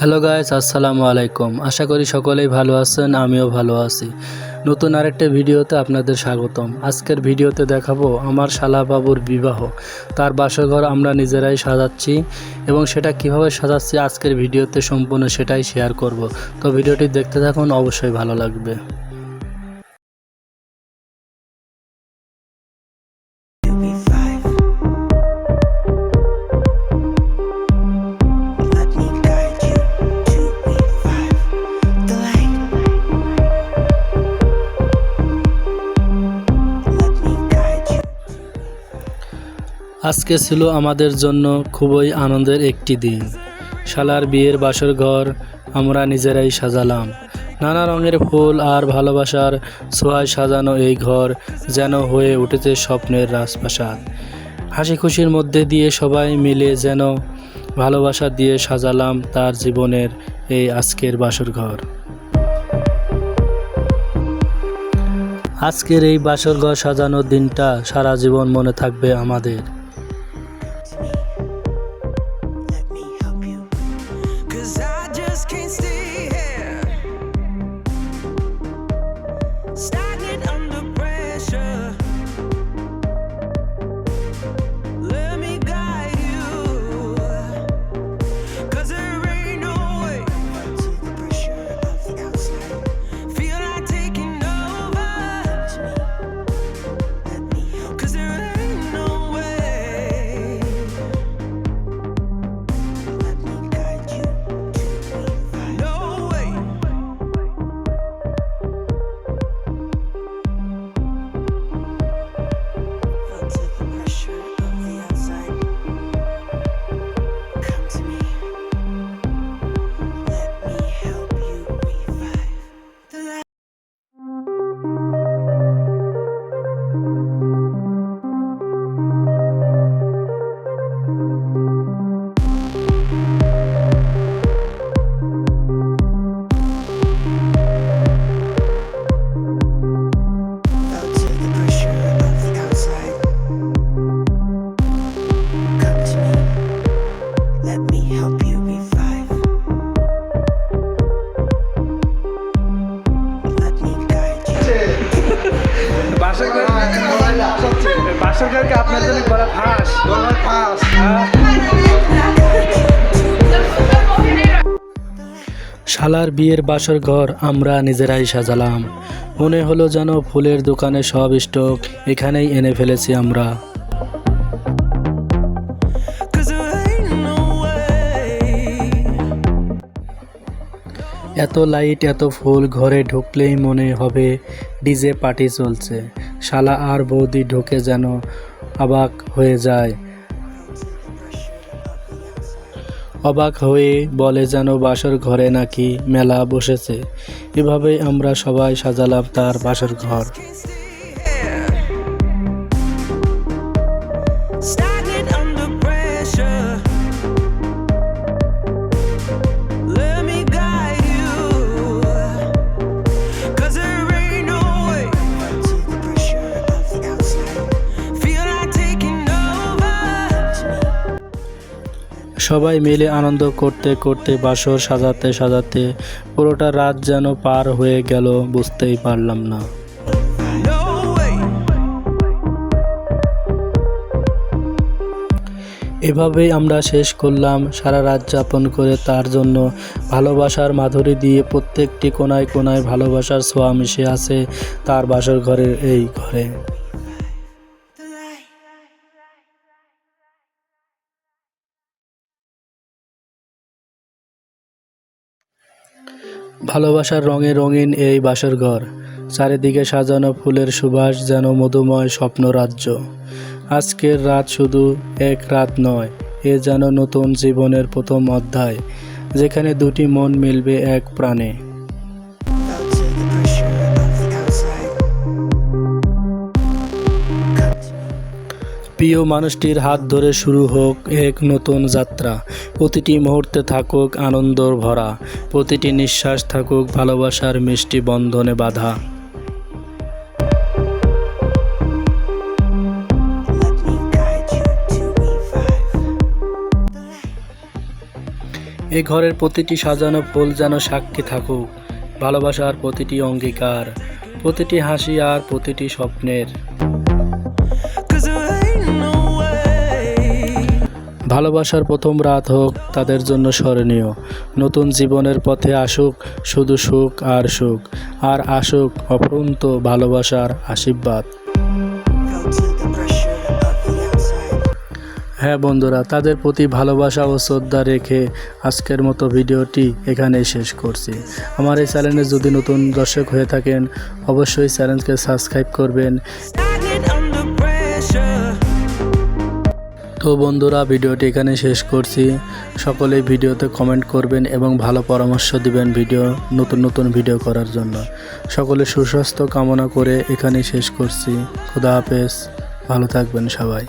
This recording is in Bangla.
হ্যালো গাইস আসসালামু আলাইকুম আশা করি সকলেই ভালো আছেন, আমিও ভালো আছি। নতুন আরেকটা ভিডিওতে আপনাদের স্বাগতম। আজকের ভিডিওতে দেখাবো আমার শালাবাবুর বিবাহ। তার বাসঘর আমরা নিজেরাই সাজাচ্ছি এবং সেটা কীভাবে সাজাচ্ছি আজকের ভিডিওতে সম্পূর্ণ সেটাই শেয়ার করব। তো ভিডিওটি দেখতে থাকুন, অবশ্যই ভালো লাগবে। আজকে ছিল আমাদের জন্য খুবই আনন্দের একটি দিন। শালার বিয়ের বাসর ঘর আমরা নিজেরাই সাজালাম। নানা রঙের ফুল আর ভালোবাসার ছোঁয়ায় সাজানো এই ঘর যেন হয়ে উঠেছে স্বপ্নের রাজপ্রাসাদ। হাসি খুশির মধ্যে দিয়ে সবাই মিলে যেন ভালোবাসা দিয়ে সাজালাম তার জীবনের এই আজকের বাসর ঘর। আজকের এই বাসর ঘর সাজানোর দিনটা সারা জীবন মনে থাকবে আমাদের। Can't stay বাসর ঘরকে আপনার জন্য গলা ফাঁস ফাঁস শালার বিয়ের বাসর ঘর আমরা নিজেরাই সাজালাম। মনে হলো যেন ফুলের দোকানে সব স্টক এখানেই এনে ফেলেছি আমরা। এত লাইট, এত ফুল ঘরে ঢুকলেই মনে হবে ডিজে পার্টি চলছে। শালা আর বৌদি ঢুকে যেন অবাক হয়ে যায়। অবাক হয়ে বলে যেন বাসর ঘরে নাকি মেলা বসেছে। এভাবেই আমরা সবাই সাজালাম তার বাসর ঘর। সবাই মিলে আনন্দ করতে করতে বাসর সাজাতে সাজাতে পুরোটা রাত যেন পার হয়ে গেল বুঝতেই পারলাম না। এভাবেই আমরা শেষ করলাম সারা রাত যাপন করে তার জন্য। ভালোবাসার মাধুরী দিয়ে প্রত্যেকটি কোনায় কোনায় ভালোবাসার ছোঁয়া মিশে আছে তার বাসর ঘরের এই ঘরে। ভালোবাসার রঙে রঙিন এই বাসর ঘর। চারিদিকে সাজানো ফুলের সুবাস যেন মধুময় স্বপ্ন রাজ্য আজকের রাত শুধু এক রাত নয়, এ যেন নতুন জীবনের প্রথম অধ্যায়, যেখানে দুটি মন মিলবে এক প্রাণে। প্রিয় মানুষটির হাত ধরে শুরু হোক এক নতুন যাত্রা। প্রতিটি মুহূর্তে থাকুক আনন্দর ভরা। প্রতিটি নিঃশ্বাস থাকুক ভালোবাসার মিষ্টি বন্ধনে বাঁধা. এই ঘরের প্রতিটি সাজানো ফুল যেন সাক্ষী থাকুক। ভালোবাসার প্রতিটি অঙ্গীকার, প্রতিটি হাসি আর প্রতিটি স্বপ্নের। ভালোবাসার প্রথম রাত হোক, তাদের জন্য স্মরণীয় নতুন জীবনের পথে আসুক, শুধু সুখ আর সুখ, আর আসুক অফুরন্ত ভালোবাসার আশীর্বাদ. হ্যাঁ বন্ধুরা, তাদের প্রতি ভালোবাসা ও শ্রদ্ধা রেখে আজকের মতো ভিডিওটি এখানেই শেষ করছি আমার এই চ্যানেলে যদি নতুন দর্শক হয়ে থাকেন, অবশ্যই চ্যানেলকে সাবস্ক্রাইব করবেন. তো বন্ধুরা, ভিডিওটি এখানে শেষ করছি। সকলেই ভিডিওতে কমেন্ট করবেন এবং ভালো পরামর্শ দিবেন ভিডিও, নতুন নতুন ভিডিও করার জন্য। সকলে সুস্বাস্থ্য কামনা করে এখানে শেষ করছি। খুদা হাফেজ। ভালো থাকবেন সবাই।